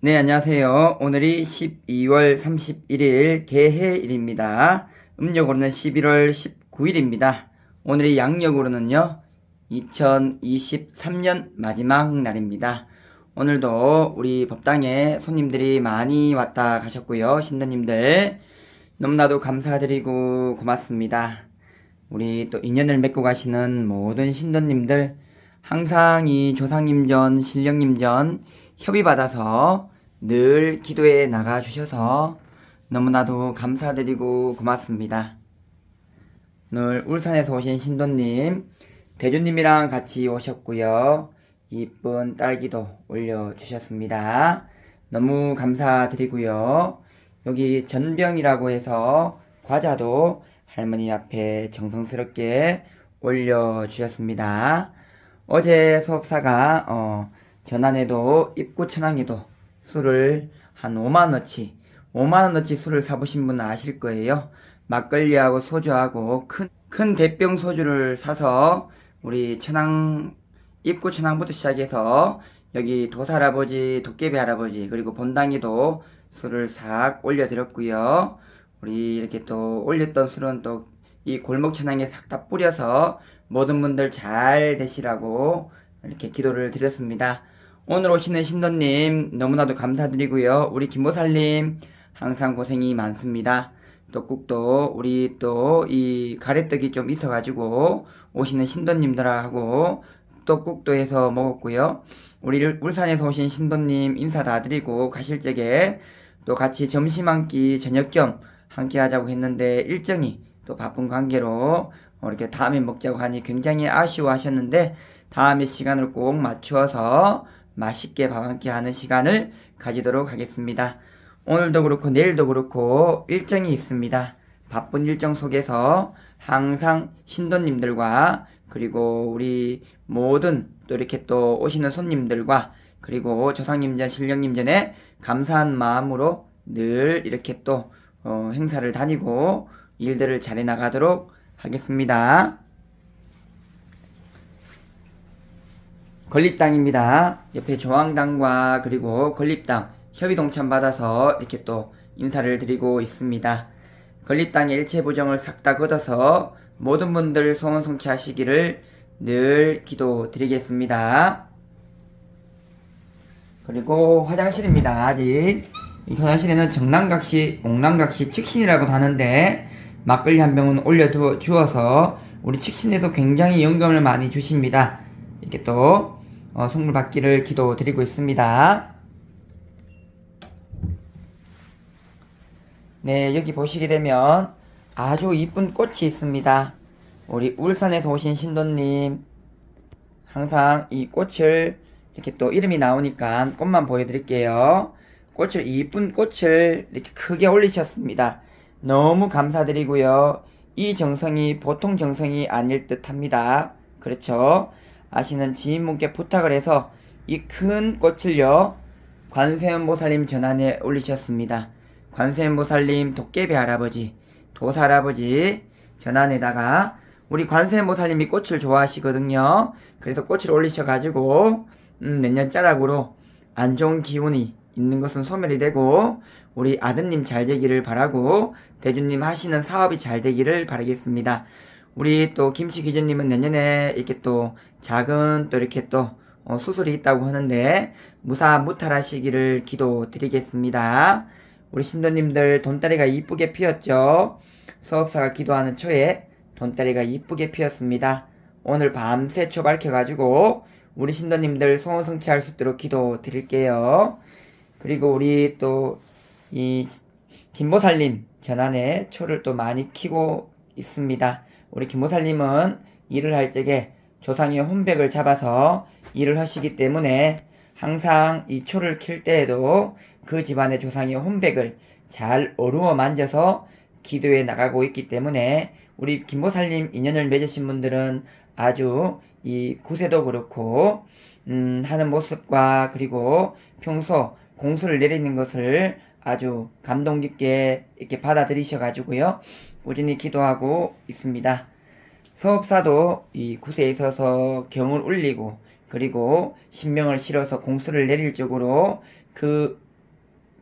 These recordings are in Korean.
네, 안녕하세요. 오늘이 12월 31일 개해일입니다. 음력으로는 11월 19일입니다. 오늘이 양력으로는요, 2023년 마지막 날입니다. 오늘도 우리 법당에 손님들이 많이 왔다 가셨고요. 신도님들 너무나도 감사드리고 고맙습니다. 우리 또 인연을 맺고 가시는 모든 신도님들 항상 이 조상님 전, 신령님 전 협의받아서 늘 기도에 나가 주셔서 너무나도 감사드리고 고맙습니다. 오늘 울산에서 오신 신도님, 대주님이랑 같이 오셨고요. 이쁜 딸기도 올려주셨습니다. 너무 감사드리고요. 여기 전병이라고 해서 과자도 할머니 앞에 정성스럽게 올려주셨습니다. 어제 수업사가 어, 전안에도 입구 천왕에도 술을 한 5만원어치 5만원어치 술을 사보신 분은 아실 거예요. 막걸리하고 소주하고 큰, 큰 대병 소주를 사서 우리 천왕 입구 천왕부터 시작해서 여기 도사 할아버지, 도깨비 할아버지 그리고 본당에도 술을 싹 올려드렸고요. 우리 이렇게 또 올렸던 술은 또 이 골목 천왕에 싹 다 뿌려서 모든 분들 잘 되시라고 이렇게 기도를 드렸습니다. 오늘 오시는 신도님 너무나도 감사드리고요. 우리 김보살님 항상 고생이 많습니다. 또 꾹도 우리 또 이 가래떡이 좀 있어가지고 오시는 신도님들하고 또 꾹도 해서 먹었고요. 우리 울산에서 오신 신도님 인사 다 드리고 가실 적에 또 같이 점심 한 끼 저녁 겸 함께 하자고 했는데 일정이 또 바쁜 관계로 어, 이렇게 다음에 먹자고 하니 굉장히 아쉬워 하셨는데 다음에 시간을 꼭 맞추어서 맛있게 밥 함께 하는 시간을 가지도록 하겠습니다. 오늘도 그렇고 내일도 그렇고 일정이 있습니다. 바쁜 일정 속에서 항상 신도님들과 그리고 우리 모든 또 이렇게 또 오시는 손님들과 그리고 조상님전 신령님전에 감사한 마음으로 늘 이렇게 또 어, 행사를 다니고 일들을 잘해 나가도록 하겠습니다. 건립당입니다. 옆에 조항당과 그리고 건립당 협의 동참 받아서 이렇게 또 인사를 드리고 있습니다. 건립당의 일체 부정을 싹 다 걷어서 모든 분들 소원 성취하시기를 늘 기도 드리겠습니다. 그리고 화장실입니다. 아직 이 화장실에는 정남각시, 옥남각시 측신이라고 하는데 막걸리 한 병은 올려 주어서 우리 측신에서 굉장히 영감을 많이 주십니다. 이렇게 또 어, 선물 받기를 기도 드리고 있습니다. 네, 여기 보시게 되면 아주 이쁜 꽃이 있습니다. 우리 울산에서 오신 신도님 항상 이 꽃을 이렇게 또 이름이 나오니까 꽃만 보여드릴게요. 꽃을 이쁜 꽃을 이렇게 크게 올리셨습니다. 너무 감사드리고요. 이 정성이 보통 정성이 아닐 듯 합니다. 그렇죠? 아시는 지인분께 부탁을 해서 이 큰 꽃을요, 관세음보살님 전안에 올리셨습니다. 관세음보살님 도깨비 할아버지, 도사 할아버지 전안에다가 우리 관세음보살님이 꽃을 좋아하시거든요. 그래서 꽃을 올리셔가지고 음, 내년 자락으로 안 좋은 기운이 있는 것은 소멸이 되고 우리 아드님 잘 되기를 바라고 대주님 하시는 사업이 잘 되기를 바라겠습니다. 우리 또 김씨 기자님은 내년에 이렇게 또 작은 또 이렇게 또 어, 수술이 있다고 하는데 무사 무탈하시기를 기도 드리겠습니다. 우리 신도님들 돈다리가 이쁘게 피었죠. 수업사가 기도하는 초에 돈다리가 이쁘게 피었습니다. 오늘 밤새 초 밝혀가지고 우리 신도님들 소원 성취할 수 있도록 기도 드릴게요. 그리고 우리 또 이 김보살님 전안에 초를 또 많이 키고 있습니다. 우리 김보살님은 일을 할 적에 조상의 혼백을 잡아서 일을 하시기 때문에 항상 이 초를 킬 때에도 그 집안의 조상의 혼백을 잘 어루어 만져서 기도에 나가고 있기 때문에 우리 김보살님 인연을 맺으신 분들은 아주 이 구세도 그렇고 음, 하는 모습과 그리고 평소 공수를 내리는 것을 아주 감동 깊게 이렇게 받아들이셔 가지고요. 꾸준히 기도하고 있습니다. 서업사도 이 구세에 있어서 경을 울리고 그리고 신명을 실어서 공수를 내릴 쪽으로 그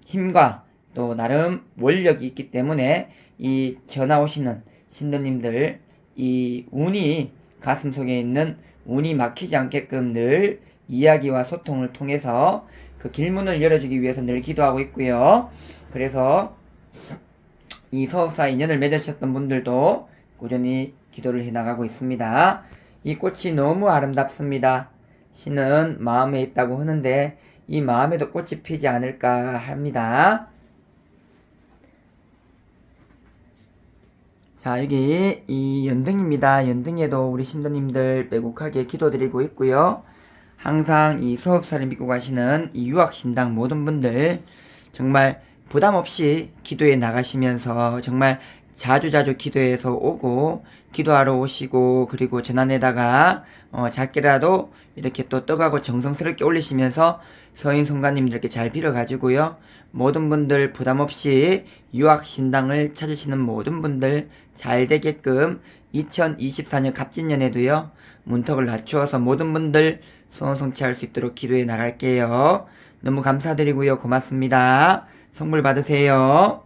힘과 또 나름 원력이 있기 때문에 이 전화 오시는 신도님들 이 운이 가슴 속에 있는 운이 막히지 않게끔 늘 이야기와 소통을 통해서 그 길문을 열어주기 위해서 늘 기도하고 있고요. 그래서 이 서업사 인연을 맺으셨던 분들도 꾸준히 기도를 해나가고 있습니다. 이 꽃이 너무 아름답습니다. 신은 마음에 있다고 하는데 이 마음에도 꽃이 피지 않을까 합니다. 자, 여기 이 연등입니다. 연등에도 우리 신도님들 빼곡하게 기도드리고 있고요. 항상 이 수업사를 믿고 가시는 이 유학신당 모든 분들 정말 부담 없이 기도에 나가시면서 정말 자주자주 기도해서 오고 기도하러 오시고 그리고 전환에다가 어, 작게라도 이렇게 또 떡하고 정성스럽게 올리시면서 서인 성가님들께 잘 빌어가지고요. 모든 분들 부담 없이 유학신당을 찾으시는 모든 분들 잘 되게끔 2024년 갑진년에도요. 문턱을 낮추어서 모든 분들 소원 성취할 수 있도록 기도해 나갈게요. 너무 감사드리고요. 고맙습니다. 선물 받으세요.